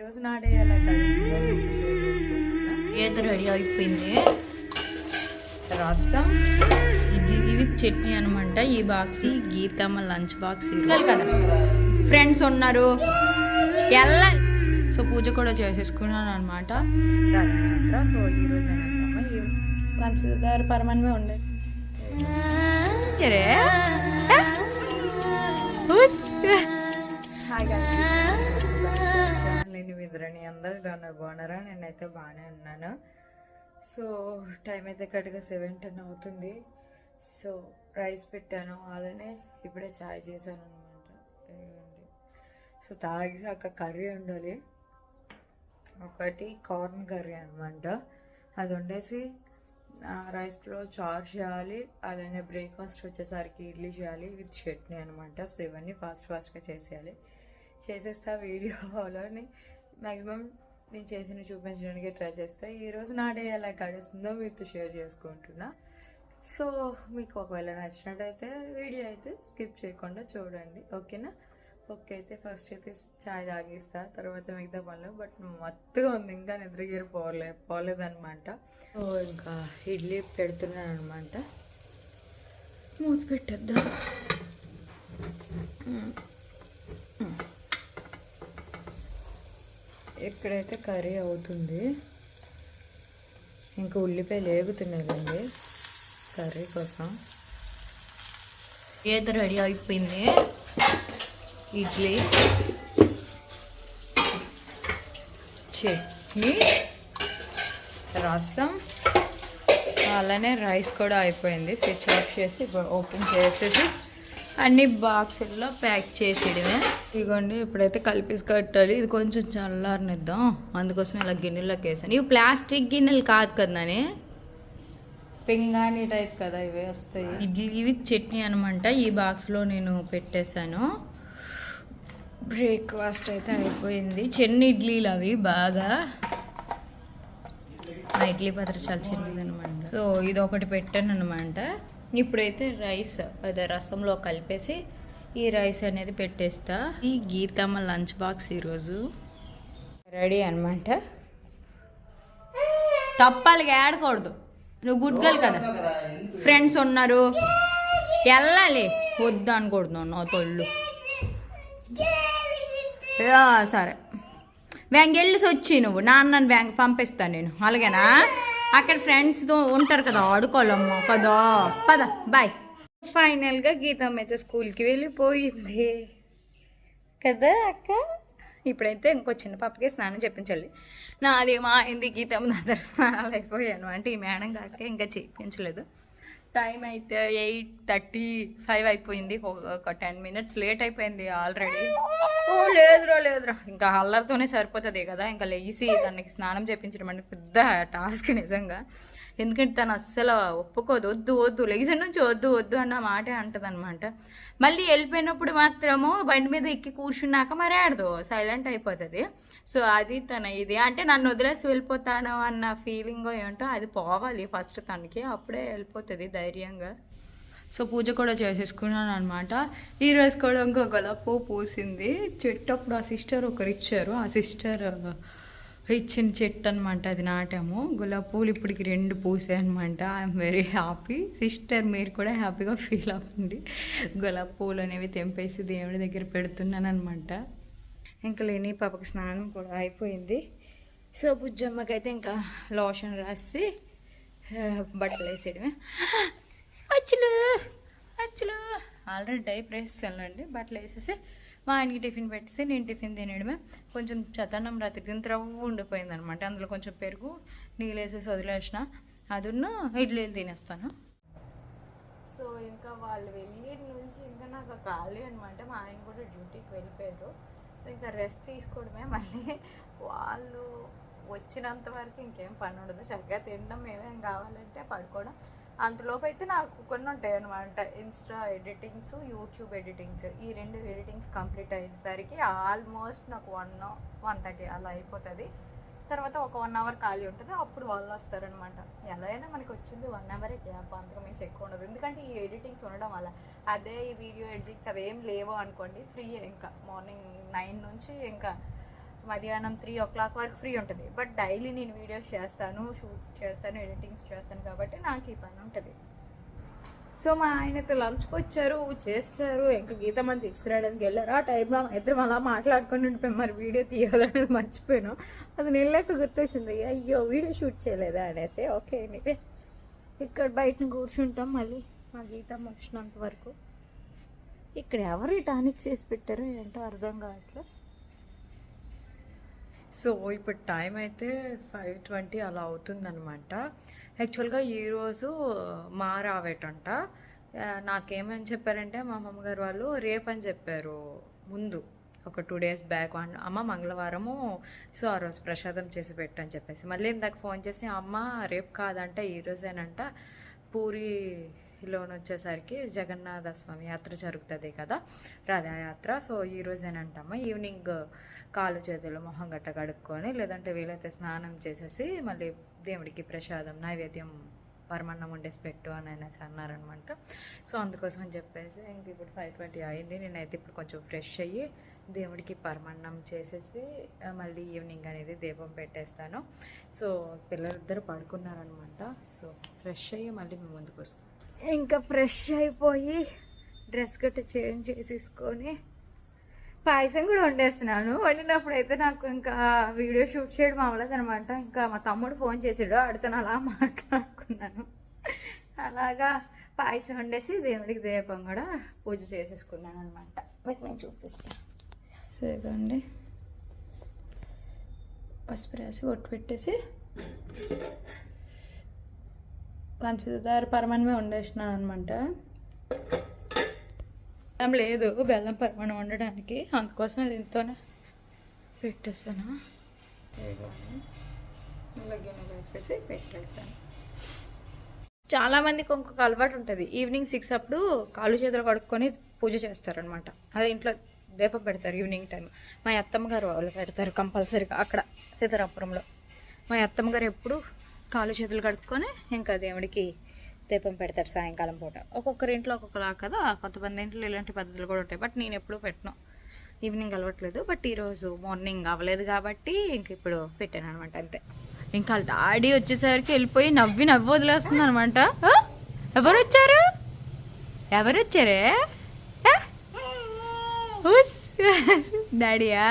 రోజు నాడే ఈత రెడీ అయిపోయింది. రసం. ఇది ఇవి చట్నీ అనమాట. ఈ బాక్స్ గీతమ్మ లంచ్ బాక్స్ కదా? ఫ్రెండ్స్ ఉన్నారు. ఎల్ల సో పూజ కూడా చేసేసుకున్నాను అనమాట. సో ఈ రోజు ఏంటమ్మా ఈ పంచదార పరమాన్నమే ఉండే. సరే హాయ్ నేను విద్రని అందరు బాగున్నా బాగున్నారా? నేనైతే బాగానే ఉన్నాను. సో టైం అయితే కరెక్ట్గా సెవెన్ టెన్ అవుతుంది. సో రైస్ పెట్టాను. అలానే ఇప్పుడే చాయ్ చేశాను అనమాట సో తాగిసాక కర్రీ ఉండాలి. ఒకటి కార్న్ కర్రీ అనమాట అది వండేసి ఆ, రైస్లో చారు చేయాలి. అలానే బ్రేక్ఫాస్ట్ వచ్చేసరికి ఇడ్లీ చేయాలి. విత్ చట్నీ అనమాట సో ఇవన్నీ ఫాస్ట్ ఫాస్ట్గా చేసేయాలి. చేసేస్తా వీడియోలోని మ్యాక్సిమం నేను చేసిన చూపించడానికి ట్రై చేస్తా. ఈరోజు నా డే ఎలా గడుస్తుందో మీతో షేర్ చేసుకుంటున్నా. సో మీకు ఒకవేళ నచ్చినట్టయితే వీడియో అయితే స్కిప్ చేయకుండా చూడండి. ఓకేనా? ఓకే అయితే ఫస్ట్ అయితే చాయ్ తాగిస్తా. తర్వాత మిగతా పనులు. బట్ మత్తుగా ఉంది. ఇంకా నిద్రగిరి పోలే పోలేదన్నమాట. సో ఇంకా ఇడ్లీ పెడుతున్నాను అనమాట మూత పెట్టద్దా. ఇక్కడైతే కర్రీ అవుతుంది ఇంకా ఉల్లిపాయలు ఏగుతున్నాయండి కర్రీ కోసం. ఈత రెడీ అయిపోయింది? ఇడ్లీ చట్నీ రసం అలానే రైస్ కూడా అయిపోయింది. స్విచ్ ఆఫ్ చేసి ఓపెన్ చేసేసి అన్ని బాక్సుల్లో ప్యాక్ చేసేయడమే. ఇదిగోండి ఇప్పుడైతే కలిపేసి కట్టాలి. ఇది కొంచెం చల్లారనిద్దాం. అందుకోసం ఇలా గిన్నెలోకి వేసాను. ఇవి ప్లాస్టిక్ గిన్నెలు కాదు కదా నాని? పింగాణి టైప్ కదా ఇవే వస్తాయి. ఇడ్లీ ఇవి చట్నీ అనమాట. ఈ బాక్స్లో నేను పెట్టేశాను. బ్రేక్ఫాస్ట్ అయితే అయిపోయింది. చిన్న ఇడ్లీలు అవి బాగా. నా ఇడ్లీ పాత్ర చాలా చిన్నది అనమాట. సో ఇది ఒకటి పెట్టాను అనమాట ఇప్పుడైతే రైస్ అదే రసంలో కలిపేసి ఈ రైస్ అనేది పెట్టేస్తా. ఈ గీతమ్మ లంచ్ బాక్స్ ఈరోజు. రెడీ అనమాట తప్పాలిగా ఏడకూడదు. నువ్వు గుడ్గలు కదా. ఫ్రెండ్స్ ఉన్నారు. వెళ్ళాలి. వద్దు అనుకుంటున్నావు నా తొళ్ళు సరే. వెంగెళ్ళి వచ్చి నువ్వు. నాన్నని బ్యాంక్ పంపిస్తాను నేను. అలాగేనా? అక్కడ ఫ్రెండ్స్తో ఉంటారు కదా ఆడుకోవాలమ్మ. కదా పద బాయ్ ఫైనల్గా గీతం అయితే స్కూల్కి వెళ్ళిపోయింది. కదా అక్క? ఇప్పుడైతే ఇంకో చిన్న పాపకి స్నానం చెప్పించాలి నాది మా అయింది గీతం అందరు స్నానాలు అయిపోయాను అంటే ఈ మేడం కాక ఇంకా చేయించలేదు టైం అయితే ఎయిట్ థర్టీ ఫైవ్ అయిపోయింది. ఒక- టెన్ మినిట్స్ లేట్ అయిపోయింది ఆల్రెడీ. ఓ లేదురా లేదురా. ఇంకా అల్లరితోనే సరిపోతుంది కదా. ఇంకా లేచి దానికి స్నానం చేయించడం అంటే పెద్ద టాస్క్ నిజంగా. ఎందుకంటే తను అస్సలు ఒప్పుకోదు. వద్దు వద్దు లెగిసిన నుంచి వద్దు వద్దు అన్న మాటే అంటదనమాట మళ్ళీ వెళ్ళిపోయినప్పుడు మాత్రము బండి మీద ఎక్కి కూర్చున్నాక మరే ఆడదు. సైలెంట్ అయిపోతుంది. సో అది తన ఇది. అంటే నన్ను వదిలేసి వెళ్ళిపోతాను అన్న ఫీలింగ్ ఏంటో అది పోవాలి. ఫస్ట్ తనకి అప్పుడే వెళ్ళిపోతుంది ధైర్యంగా. సో పూజ కూడా చేసేసుకున్నాను అనమాట ఈరోజు కూడా ఇంకో గొలపు పూసింది. చెట్టు అప్పుడు ఆ సిస్టర్ ఒకరు ఇచ్చారు. ఆ సిస్టర్ ఇచ్చిన చెట్టు అనమాట అది నాటాము. గులాబ్ పూలు ఇప్పటికి రెండు పూసాయి అనమాట ఐఎమ్ వెరీ హ్యాపీ సిస్టర్ మీరు కూడా హ్యాపీగా ఫీల్ అవ్వండి. గులాబ్ పూలు అనేవి తెంపేసి దేవుడి దగ్గర పెడుతున్నాను అనమాట ఇంకా లేని పాపకి స్నానం కూడా అయిపోయింది. సో బుజ్జమ్మకైతే ఇంకా లోషన్ రాసి బట్టలు వేసేయడమే. అచ్చులు అచ్చులు. ఆల్రెడీ డైప్ వేసేసానులేండి బట్టలు వేసేసి మా ఆయనకి టిఫిన్ పెట్టేసి నేను టిఫిన్ తినడమే కొంచెం చతనం రతికిన రవ్వ ఉండిపోయింది అనమాట అందులో కొంచెం పెరుగు నీళ్ళు వేసేసి వదిలేసిన. అదున్న ఇడ్లీలు తినేస్తాను. సో ఇంకా వాళ్ళు వెళ్ళి నుంచి ఇంకా నాకు ఖాళీ అనమాట మా ఆయన కూడా డ్యూటీకి వెళ్ళిపోయారు. సో ఇంకా రెస్ట్ తీసుకోవడమే. మళ్ళీ వాళ్ళు వచ్చినంత వరకు ఇంకేం పని ఉండదు. చక్కగా తినడం ఏమేం కావాలంటే పడుకోవడం. అంతలోపు అయితే నాకు కొన్ని ఉంటాయి అనమాట ఇన్స్టా ఎడిటింగ్స్ యూట్యూబ్ ఎడిటింగ్స్ ఈ రెండు ఎడిటింగ్స్ కంప్లీట్ అయ్యేసరికి ఆల్మోస్ట్ నాకు వన్ వన్ థర్టీ అలా అయిపోతుంది. తర్వాత ఒక వన్ అవర్ ఖాళీ ఉంటుంది. అప్పుడు వాళ్ళు వస్తారనమాట ఎలా అయినా మనకి వచ్చింది వన్ అవరే గ్యాప్ అంతకు మించి ఎక్కువ ఉండదు. ఎందుకంటే ఈ ఎడిటింగ్స్ ఉండడం వల్ల అదే ఈ వీడియో ఎడిటింగ్స్ అవి ఏం లేవు అనుకోండి ఫ్రీ ఇంకా. మార్నింగ్ నైన్ నుంచి ఇంకా మధ్యాహ్నం త్రీ ఓ క్లాక్ వరకు ఫ్రీ ఉంటుంది. బట్ డైలీ నేను వీడియోస్ చేస్తాను షూట్ చేస్తాను ఎడిటింగ్స్ చేస్తాను కాబట్టి నాకు ఈ పని ఉంటుంది. సో మా ఆయనతో లంచ్కి వచ్చారు చేస్తారు. ఇంకా గీత మంది తీసుకురావడానికి వెళ్ళారు. ఆ టైంలో ఇద్దరం అలా మాట్లాడుకొని ఉండిపోయి. మరి వీడియో తీయాలనేది మర్చిపోయాను. అది నిన్నట్టు గుర్తొచ్చింది. అయ్యో వీడియో షూట్ చేయలేదా అనేసి. ఓకే నీవే ఇక్కడ బయట కూర్చుంటాం మళ్ళీ మా గీత వచ్చినంత వరకు. ఇక్కడ ఎవరు టానిక్స్ వేసి పెట్టారు ఏంటో అర్థం కావట్లేదు. సో ఇప్పుడు టైం అయితే ఫైవ్ ట్వంటీ అలా అవుతుందనమాట యాక్చువల్గా ఈరోజు మా రావేటంట. నాకేమని చెప్పారంటే మా అమ్మగారు వాళ్ళు రేపని చెప్పారు ముందు. ఒక టూ డేస్ బ్యాక్ అన్న అమ్మ మంగళవారము సో ఆ రోజు ప్రసాదం చేసి పెట్టు అని చెప్పేసి. మళ్ళీ ఇందాక ఫోన్ చేసి అమ్మ రేపు కాదంట ఈ రోజేనంట లోన్ వచ్చేసరికి జగన్నాథ స్వామి యాత్ర జరుగుతుంది కదా రథయాత్ర. సో ఈ రోజేనంటమ్మ ఈవినింగ్ కాలు చేతులు మొహం గట్ట కడుక్కొని లేదంటే వీలైతే స్నానం చేసేసి మళ్ళీ దేవుడికి ప్రసాదం నైవేద్యం పరమన్నం వండేసి పెట్టు అని అనేసి అన్నారనమాట. సో అందుకోసం అని చెప్పేసి ఇంక ఇప్పుడు ఫైవ్ ట్వంటీ అయింది. నేనైతే ఇప్పుడు కొంచెం ఫ్రెష్ అయ్యి దేవుడికి పరమన్నం చేసేసి మళ్ళీ ఈవినింగ్ అనేది దీపం పెట్టేస్తాను. సో పిల్లలిద్దరు పడుకున్నారనమాట. సో ఫ్రెష్ అయ్యి మళ్ళీ మేము ముందుకు వస్తాం. ఇంకా ఫ్రెష్ అయిపోయి డ్రెస్ గట్ట చేంజ్ చేసేసుకొని పాయసం కూడా వండేస్తున్నాను. వండినప్పుడు అయితే నాకు ఇంకా వీడియో షూట్ చేయడం అవ్వలేదు అనమాట ఇంకా మా తమ్ముడు ఫోన్ చేసాడు. ఆడితో అలా మాట్లాడుకున్నాను. అలాగా పాయసం వండేసి దేవుడికి దీపం కూడా పూజ చేసేసుకున్నాను అనమాట మీకు నేను చూపిస్తాను ఇదిగోండి. పసుపు రాసి ఒట్టు పెట్టేసి పంచదార పరమాన్నమే వండేసినాను అనమాట బెల్లం లేదు బెల్లం పరమాణం వండడానికి. అందుకోసం దీంతోనే పెట్టేసాను గిన్నె వేసేసి పెట్టేసాను చాలామందికి ఇంకొక అలవాటు ఉంటుంది. ఈవినింగ్ సిక్స్ అప్పుడు కాళ్ళు చేతులు కడుక్కొని పూజ చేస్తారనమాట అదే ఇంట్లో దీపం పెడతారు ఈవినింగ్ టైం. మా అత్తమ్మ గారు వాళ్ళు పెడతారు కంపల్సరీగా అక్కడ సీతారాపురంలో మా అత్తమ్మ గారు ఎప్పుడు కాళ్ళు చేతులు కడుక్కొని ఇంకా దేవుడికి దీపం పెడతారు సాయంకాలం పూట. ఒక్కొక్కరి ఇంట్లో ఒక్కొక్కలా కదా కొంతమంది ఇంట్లో ఇలాంటి పద్ధతులు కూడా ఉంటాయి. బట్ నేను ఎప్పుడూ పెట్టను. ఈవినింగ్ అలవట్లేదు. బట్ ఈరోజు మార్నింగ్ అవ్వలేదు కాబట్టి ఇంక ఇప్పుడు పెట్టాను అనమాట అంతే. ఇంకా వాళ్ళ డాడీ వచ్చేసరికి వెళ్ళిపోయి నవ్వి నవ్వి వదిలేస్తుంది అనమాట ఎవరు వచ్చారు ఎవరు వచ్చారే ఉస్. డాడీయా?